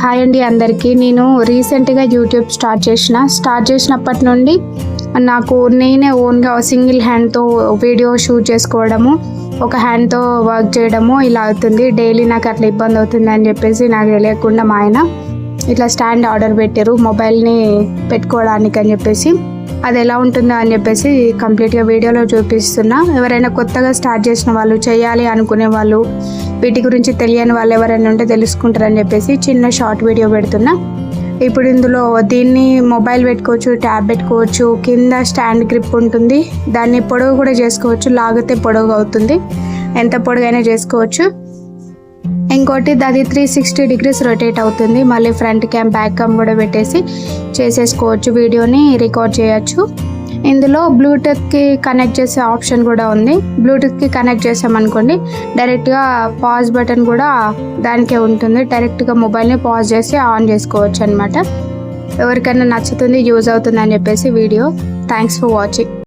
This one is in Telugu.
హాయ్ అండి అందరికీ. నేను రీసెంట్గా యూట్యూబ్ స్టార్ట్ చేసిన. స్టార్ట్ చేసినప్పటి నుండి నాకు నేనే ఓన్గా సింగిల్ హ్యాండ్తో వీడియో షూట్ చేసుకోవడము ఒక హ్యాండ్తో వర్క్ చేయడము ఇలా అవుతుంది. డైలీ నాకు అట్లా ఇబ్బంది అవుతుంది అని చెప్పేసి నాకు తెలియకుండా మా ఆయన ఇట్లా స్టాండ్ ఆర్డర్ పెట్టారు. మొబైల్ని పెట్టుకోవడానికి అని చెప్పేసి. అది ఎలా ఉంటుందో అని చెప్పేసి కంప్లీట్గా వీడియోలో చూపిస్తున్నా. ఎవరైనా కొత్తగా స్టార్ట్ చేసిన వాళ్ళు చేయాలి అనుకునే వాళ్ళు వీటి గురించి తెలియని వాళ్ళు ఎవరైనా ఉంటే తెలుసుకుంటారని చెప్పేసి చిన్న షార్ట్ వీడియో పెడుతున్నా. ఇప్పుడు ఇందులో దీన్ని మొబైల్ పెట్టుకోవచ్చు ట్యాబ్ పెట్టుకోవచ్చు కింద స్టాండ్ గ్రిప్ ఉంటుంది. దాన్ని పొడవు కూడా చేసుకోవచ్చు లాగితే పొడవు అవుతుంది. ఎంత పొడగైనా చేసుకోవచ్చు. ఇంకోటి అది త్రీ సిక్స్టీ డిగ్రీస్ రొటేట్ అవుతుంది. మళ్ళీ ఫ్రంట్ క్యామ్ బ్యాక్ క్యామ్ కూడా పెట్టేసి చేసేసుకోవచ్చు. వీడియోని రికార్డ్ చేయొచ్చు. ఇందులో బ్లూటూత్కి కనెక్ట్ చేసే ఆప్షన్ కూడా ఉంది. బ్లూటూత్కి కనెక్ట్ చేసామనుకోండి డైరెక్ట్గా పాజ్ బటన్ కూడా దానికే ఉంటుంది. డైరెక్ట్గా మొబైల్ని పాజ్ చేసి ఆన్ చేసుకోవచ్చు అనమాట ఎవరికైనా నచ్చుతుంది యూజ్ అవుతుంది అని చెప్పేసి వీడియో. Thanks for watching